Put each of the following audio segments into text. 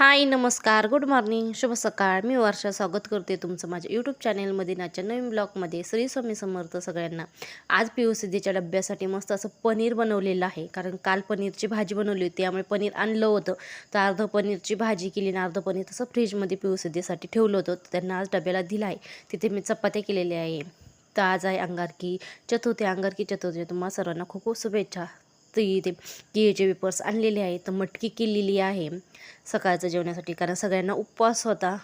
हाय नमस्कार good morning शुभ सकाळ. मी वर्षा स्वागत करते तुमचं माझ्या यूट्यूब चॅनेलमध्ये नाच्या नवीन ब्लॉगमध्ये. श्री स्वामी समर्थ सगळ्यांना. आज पी यू सिद्धीच्या डब्यासाठी मस्त असं पनीर बनवलेलं आहे. कारण काल पनीरची भाजी बनवली होती त्यामुळे पनीर आणलं होतं. तर अर्ध पनीरची भाजी केली आणि अर्ध पनीर तसं फ्रीजमध्ये पी यू सिद्धीसाठी ठेवलं होतं. तर त्यांना आज डब्याला दिला आहे. तिथे मी चपात्या केलेल्या आहे. तर आज आहे अंगारकी चतुर्थी अंगारकी चतुर्थी. तुम्हाला सर्वांना खूप खूप शुभेच्छा. ती ते केळीचे वेपर्स आणलेले आहेत तर मटकी केलेली आहे सकाळचं जेवण्यासाठी कारण सगळ्यांना उपवास होता.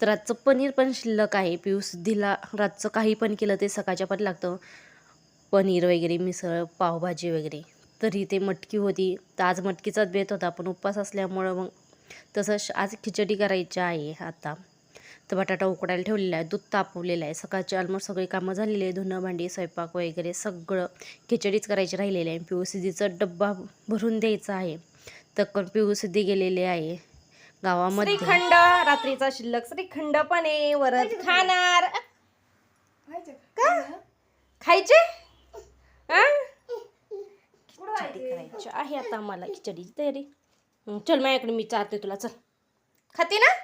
तर रातचं पनीर पण शिल्लक आहे. पिऊसुद्धीला रातचं काही पण केलं ते सकाळच्या पण लागतं. पनीर वगैरे मिसळ पावभाजी वगैरे. तरी ते मटकी होती. तर आज मटकीचाच बेत होता. पण उपवास असल्यामुळं मग तसंच आज खिचडी करायची आहे आता. तर बटाटा उकडायला ठेवलेला आहे. दूध तापवलेलं आहे. सकाळची ऑलमोस्ट सगळी कामं झालेली आहे धुणं भांडी स्वयंपाक वगैरे सगळं खिचडीच करायची राहिलेली आहे. पी सिद्धीचा डब्बा भरून द्यायचा आहे. तर पी सिद्धी गेलेले आहे. गावामध्ये श्रीखंड रात्रीचा शिल्लक श्रीखंड पण आहे वरच खाणार. का? खायचे? हा? करायची आहे आता मला खिचडीची तयारी. चल माझ्याकडे मी चारते तुला. चल. खाते ना?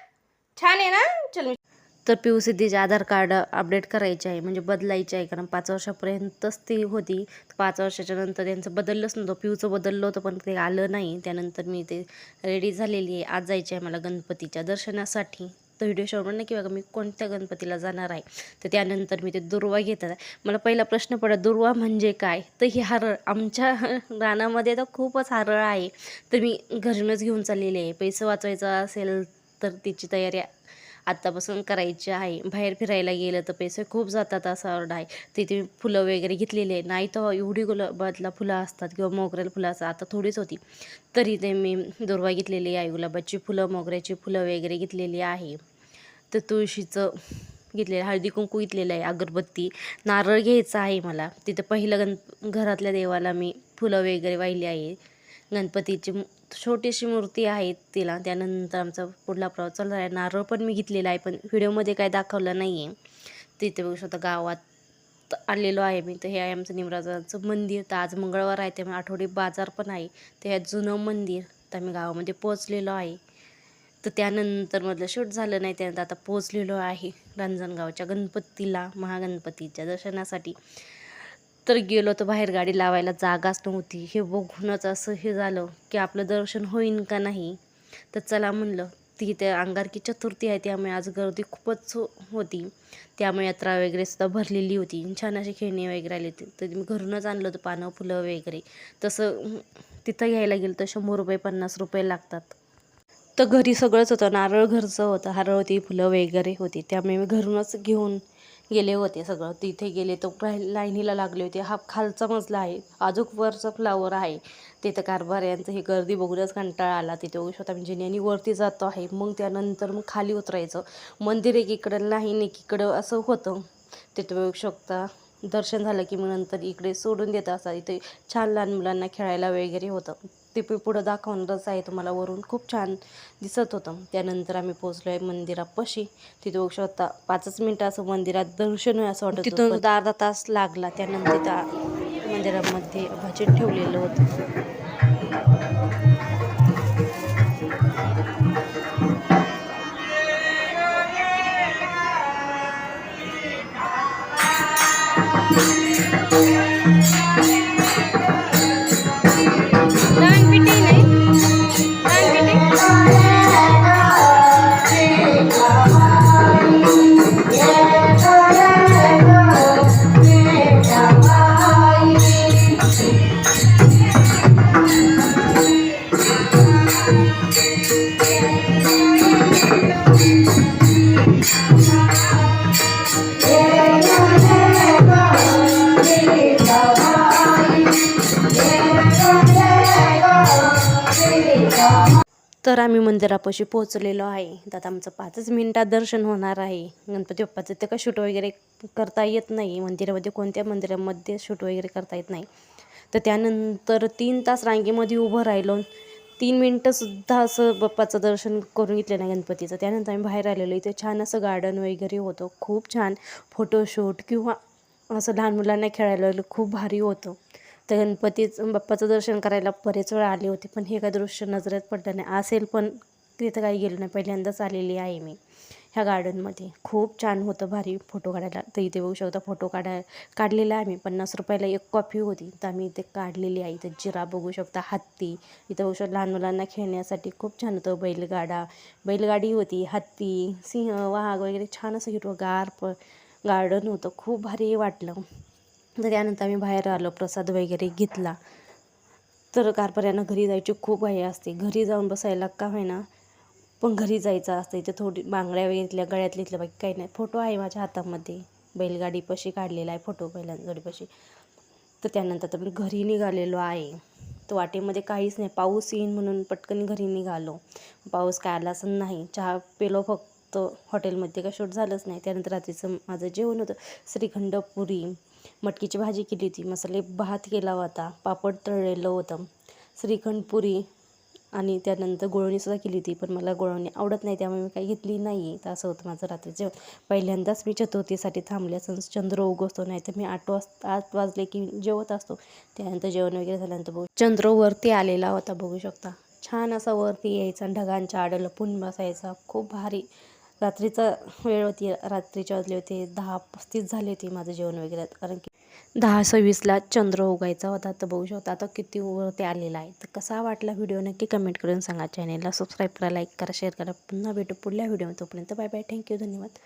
छान आहे ना? चल मी तर पी यू सिद्धीचे आधार कार्ड अपडेट करायचे आहे म्हणजे बदलायचे आहे. कारण पाच वर्षापर्यंतच ती होती. पाच वर्षाच्या नंतर त्यांचं बदललंच नव्हतं. पिऊचं बदललं होतं पण ते आलं नाही. त्यानंतर मी ते रेडी झालेली आहे. आज जायचे आहे मला गणपतीच्या दर्शनासाठी. तर व्हिडिओ शोवर नक्की बघा मी कोणत्या गणपतीला जाणार आहे. तर त्यानंतर मी ते दुर्वा घेतात. आहे मला पहिला प्रश्न पडला दुर्वा म्हणजे काय? तर ही हरळ आमच्या रानामध्ये तर खूपच हरळ आहे. तर मी घरूनच घेऊन चाललेली आहे. पैसे वाचवायचं असेल तर तिची तयारी आत्तापासून करायची आहे. बाहेर फिरायला गेलं तर पैसे खूप जातात असा ऑर्डर आहे. तिथे मी फुलं वगैरे घेतलेली आहे. नाही तर एवढी गुलाबातला फुलं असतात किंवा मोगऱ्याला फुलं असतात. आता थोडीच होती. तरी ते मी दुर्वा घेतलेली आहे. गुलाबाची फुलं मोगऱ्याची फुलं वगैरे घेतलेली आहे. तर तुळशीचं घेतलेलं हळदी कुंकू घेतलेलं आहे. अगरबत्ती नारळ घ्यायचा आहे मला. तिथं पहिलं गण घरातल्या देवाला मी फुलं वगैरे वाहिली आहे. गणपतीची मू- छोटीशी मूर्ती आहे तिला. त्यानंतर आमचा पुढला प्रवास चालू आहे. नारळ पण मी घेतलेला आहे पण व्हिडिओमध्ये काय दाखवलं नाही आहे तिथे बघू शकता गावात आलेलो आहे मी. तर हे आहे आमचं निमराजाचं मंदिर. तर आज मंगळवार आहे त्यामुळे आठवडी बाजार पण आहे. ते हे जुनं मंदिर. तर आम्ही गावामध्ये पोचलेलो आहे. तर त्यानंतर मधलं शूट झालं नाही त्यानंतर आता पोचलेलो आहे. रांजणगावच्या गणपतीला महागणपतीच्या दर्शनासाठी. तर गेलो तर बाहेर गाडी लावायला जागाच नव्हती. हे बघूनच असं हे झालं की आपलं दर्शन होईन का नाही? तर चला म्हणलं ती त्या अंगारकी चतुर्थी आहे त्यामुळे आज गर्दी खूपच हो, होती. त्यामुळे यात्रा वगैरे सुद्धा भरलेली होती. छान अशी खेळणी वगैरे आली होती. तर मी घरूनच आणलं होतं पानं फुलं वगैरे. तसं तिथं घ्यायला गेलं तर शंभर रुपये पन्नास रुपये लागतात. तर घरी सगळंच होतं. नारळ घरचं होतं. हारळ होती फुलं वगैरे होती. त्यामुळे मी घरूनच घेऊन गेले होते सगळं. तिथे गेले तो लाईनीला लागले होते. हा खालचा मजला आहे. अजूक वरचा फ्लावर आहे. तिथं कारभार यांचं हे गर्दी बघूनच कंटाळा आला. तिथे बघू शकता म्हणजे ज्यांनी वरती जातो आहे. मग त्यानंतर मग खाली उतरायचं. मंदिर एकीकडं लाईन एकीकडं असं होतं. तिथे बघू शकता. दर्शन झालं की मग नंतर इकडे सोडून देत असतात इथे छान लहान मुलांना खेळायला वगैरे होतं. ते पु- पुढं दाखवणारच आहे तुम्हाला वरून. खूप छान दिसत होतं. त्यानंतर आम्ही पोचलो आहे मंदिरापाशी. तिथे बघू शकता पाचच मिनटं असं मंदिरात दर्शन असं वाटत तिथून अर्धा तास लागला. त्यानंतर त्या मंदिरामध्ये भजन ठेवलेलं होतं. तर आम्ही मंदिरापाशी पोहोचलेलो आहे. तर आता आमचं पाचच मिनिटात दर्शन होणार आहे. गणपती बाप्पाचं ते का शूट वगैरे करता येत नाही. मंदिरामध्ये कोणत्या मंदिरामध्ये शूट वगैरे करता येत नाही. तर त्यानंतर तीन तास रांगेमध्ये उभं राहिलो. तीन मिनटंसुद्धा असं बाप्पाचं दर्शन करून घेतलं नाही गणपतीचं. त्यानंतर आम्ही बाहेर आलेलो. इथे छान असं गार्डन वगैरे होतं. खूप छान फोटोशूट किंवा असं लहान मुलांना खेळायला खूप भारी होतं. तर गणपतीचं बाप्पाचं दर्शन करायला बरेच वेळा आले होते पण हे काय दृश्य नजरेत पडलं नाही. असेल पण तिथं काही गेलो नाही. पहिल्यांदाच आलेली आहे मी ह्या गार्डनमध्ये खूप छान होतं भारी फोटो काढायला. तर इथे बघू शकता फोटो काढाय काढलेला आहे मी. पन्नास रुपयाला एक कॉफी होती. तर आम्ही इथे काढलेली आहे. इथं जिरा बघू शकता हत्ती. इथं बघू शकता लहान मुलांना खेळण्यासाठी खूप छान होतं. बैलगाडा. बैलगाडी होती हत्ती सिंह वाघ वगैरे छान असं हिरवंगार प गार्डन होतं. खूप भारी वाटलं. तर त्यानंतर आम्ही बाहेर आलो प्रसाद वगैरे घेतला. तर कारपर्यांना घरी जायची खूप घाई असते. घरी जाऊन बसायला का होईना पण घरी जायचं असतं. इथे थोडी बांगड्या वगैरे इथल्या गळ्यातल्या इथल्या बाकी काही नाही. फोटो आहे माझ्या हातामध्ये. बैलगाडीपाशी काढलेला आहे फोटो बैलगाडीपाशी तर त्यानंतर तर मी घरी निघालेलो आहे. तर वाटेमध्ये काहीच नाही. पाऊस येईन म्हणून पटकन घरी निघालो. पाऊस काय आलाच नाही. चहा पेलो फक्त. हॉटेलमध्ये काय शूट झालंच नाही. त्यानंतर रात्रीचं माझं जेवण होतं. श्रीखंड पुरी. मटकीची भाजी केली होती. मसाले भात केला होता. पापड तळलेलं होतं. श्रीखंड पुरी आणि त्यानंतर गुळवणीसुद्धा केली होती. पण मला गुळवणी आवडत नाही त्यामुळे मी काही घेतली नाही. तर असं होतं माझं रात्री जेवण. पहिल्यांदाच मी चतुर्थीसाठी थांबले असं चंद्र उगवतो नाही तर मी आठ वाजता आठ वाजले की जेवत असतो. त्यानंतर जेवण वगैरे झाल्यानंतर बघू. चंद्र वरती आलेला होता बघू शकता. छान असा वरती यायचा. ढगांच्या आड लपून बसायचा. खूप भारी रात्रीचा वेळ होती रात्रीच्या वाजले होते दहा पस्तीस झाले होते माझं जेवण वगैरे. कारण की दहा सव्वीसला चंद्र उगायचा होता तर बघू शकता आता किती वरती आलेला आहे. तर कसा वाटला व्हिडिओ नक्की कमेंट करून सांगा. चॅनेलला सबस्क्राईब करा लाईक करा शेअर करा. पुन्हा भेटू पुढल्या व्हिडिओ तोपर्यंत बाय बाय थँक्यू धन्यवाद.